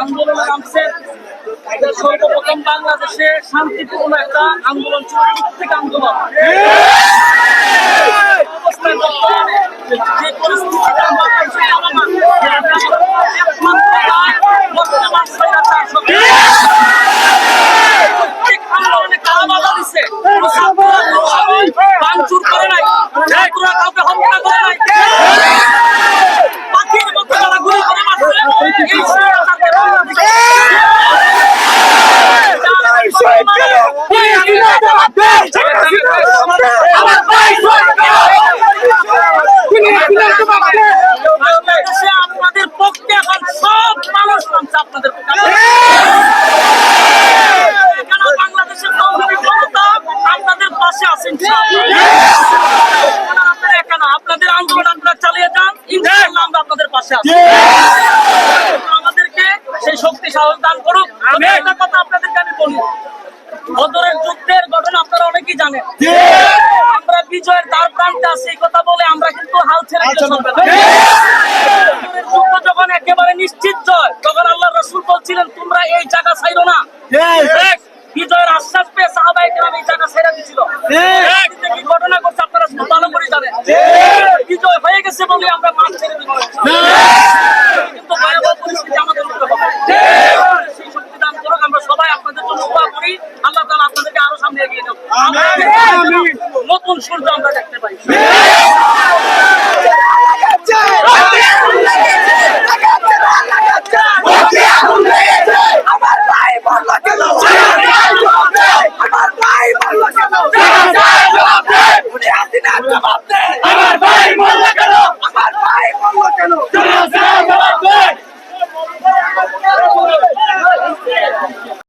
আন্দোলন নামছে সর্বপ্রথম বাংলাদেশে শান্তিপূর্ণ একটা আন্দোলন ছিল প্রত্যেক আন্দোলন মানুষ আপনাদের বাংলাদেশের আপনাদের পাশে আছেন আপনারা একা না আপনাদের আন্দোলন আপনারা চালিয়ে যান ইনশাআল্লাহ আমরা আপনাদের পাশে আছি। আমাদেরকে সেই শক্তি সাহস দান করুক। আমি একটা কথা আপনাদেরকে আমি বলি বদরের যুদ্ধের ঘটনা আপনারা অনেকেই জানেন। আমরা বিজয়ের দ্বার প্রান্তে আছি এই কথা বলে আমরা কিন্তু হাল ছেড়ে দিলে বলছিলেন তোমরা এই জায়গা ছাইরো না। বিজয়ের আশ্বাস পেয়ে সাহাবাই কেরাম এই জায়গা ছেড়ে দিছিল। কি ঘটনা করছে আপনারা ভালো করে জানেন। বিজয় হয়ে গেছে বলে আমরা মাঠ ছেড়ে দিব কিন্তু ভয়াবহ পরিস্থিতি আমাদের উপরে হবে। সেই শক্তি দান করুক আমরা সবাই আপনাদের জন্য দোয়া করি। আল্লাহ তাআলা আপনাদেরকে আরও সামনে এগিয়ে যাও নতুন সূর্য আমরা দেখতে পাই।